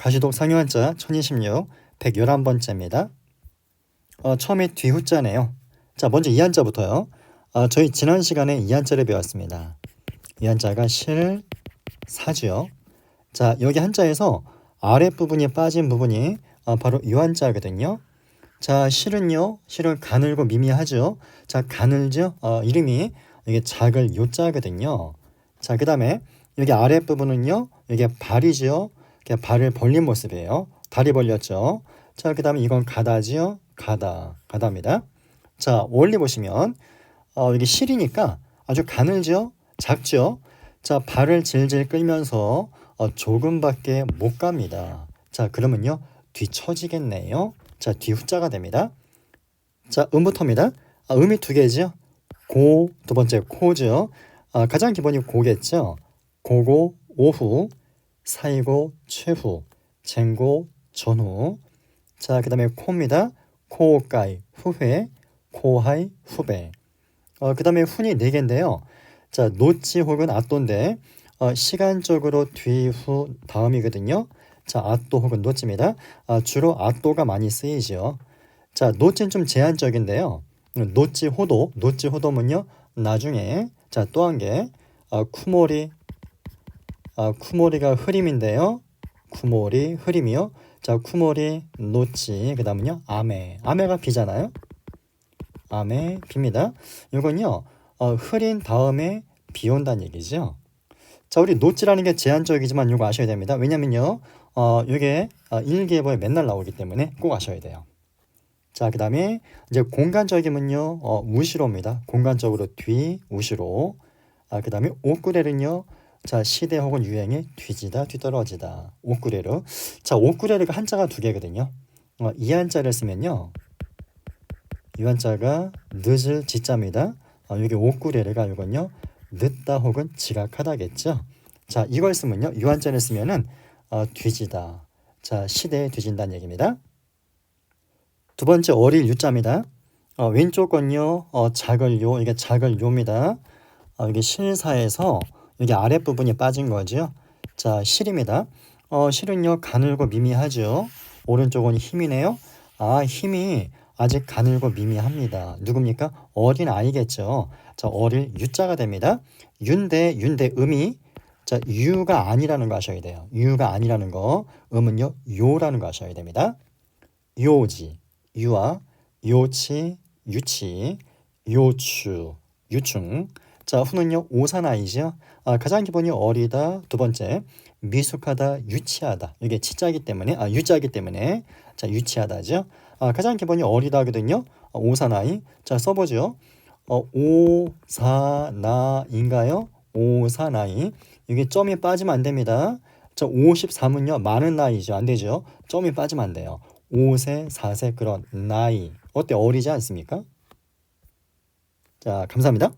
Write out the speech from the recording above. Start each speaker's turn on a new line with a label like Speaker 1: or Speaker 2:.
Speaker 1: 가시독 상용한자 1026 111번째입니다. 어, 처음에 뒤후자네요. 자, 먼저 이 한자부터요. 어, 저희 지난 시간에 이 한자를 배웠습니다. 이 한자가 실, 사지요. 자, 여기 한자에서 아랫부분이 빠진 부분이 어, 바로 이 한자거든요. 자, 실은요. 실은 가늘고 미미하죠. 자, 가늘죠. 어, 이름이 이게 작을 요자거든요. 자, 그 다음에 여기 아랫부분은요. 이게 발이지요. 이렇게 발을 벌린 모습이에요. 다리 벌렸죠. 자, 그 다음에 이건 가다지요. 가다. 가다입니다. 자, 원리 보시면 어, 여기 실이니까 아주 가늘죠. 작죠. 자, 발을 질질 끌면서 어, 조금밖에 못 갑니다. 자, 그러면요. 뒤처지겠네요. 자, 뒤후자가 됩니다. 자, 음부터입니다. 아, 음이 두 개죠. 고, 두 번째 코죠. 아, 가장 기본이 고겠죠. 고고, 오후, 사이고, 최후, 쟁고, 전후. 자, 그 다음에 코입니다. 코가이, 후회, 코하이, 후배. 어, 그 다음에 훈이 네 개인데요. 자, 노치 혹은 아또인데 어, 시간적으로 뒤 후 다음이거든요. 자, 아또 혹은 노치입니다. 아, 주로 아또가 많이 쓰이지요. 자, 노치는 좀 제한적인데요. 노치 호도, 노치 호도면요. 나중에 자, 또 한 개. 아, 쿠모리 아, 쿠모리가 흐림인데요. 쿠모리 흐림이요. 자, 쿠모리 노치 그다음은요. 아메. 아메가 비잖아요. 아메 비입니다. 이건요. 어, 흐린 다음에 비 온다는 얘기죠. 자, 우리 노치라는 게 제한적이지만 이거 아셔야 됩니다. 왜냐면요. 어, 이게 어, 일기예보에 맨날 나오기 때문에 꼭 아셔야 돼요. 자, 그다음에 이제 공간적이면요. 어, 우시로입니다. 공간적으로 뒤 우시로. 아, 그다음에 옥구레는요. 자, 시대 혹은 유행에 뒤지다 뒤떨어지다. 옥구레르. 자, 옥구레르가 한자가 두 개거든요. 어, 이 한자를 쓰면요. 이 한자가 늦을 지자입니다. 어, 여기 옥구레르가 이건요. 늦다 혹은 지각하다겠죠. 자, 이걸 쓰면요. 이 한자를 쓰면은 어, 뒤지다. 자, 시대에 뒤진다는 얘기입니다. 두 번째 어릴 유자입니다. 어, 왼쪽 건요. 어, 작을 요. 이게 작을 요입니다. 어, 이게 실사에서 여기 아랫부분이 빠진 거죠. 자, 실입니다. 어, 실은요. 가늘고 미미하죠. 오른쪽은 힘이네요. 아, 힘이 아직 가늘고 미미합니다. 누굽니까? 어린 아이겠죠. 자, 어릴 유자가 됩니다. 윤대 윤대 음이 자, 유가 아니라는 거 아셔야 돼요. 유가 아니라는 거. 음은요. 요라는 거 아셔야 됩니다. 요지, 유아, 요치, 유치, 요추, 유충. 자, 후는요. 오사나이죠. 아, 가장 기본이 어리다. 두 번째, 미숙하다, 유치하다. 이게 치자기 때문에 아, 유자기 때문에 자, 유치하다죠. 아, 가장 기본이 어리다거든요. 아, 오사나이. 자, 써보죠. 어, 오사나인가요? 오사나이. 이게 점이 빠지면 안 됩니다. 자, 53은요. 많은 나이죠. 안 되죠. 점이 빠지면 안 돼요. 5세, 4세 그런 나이. 어때? 어리지 않습니까? 자, 감사합니다.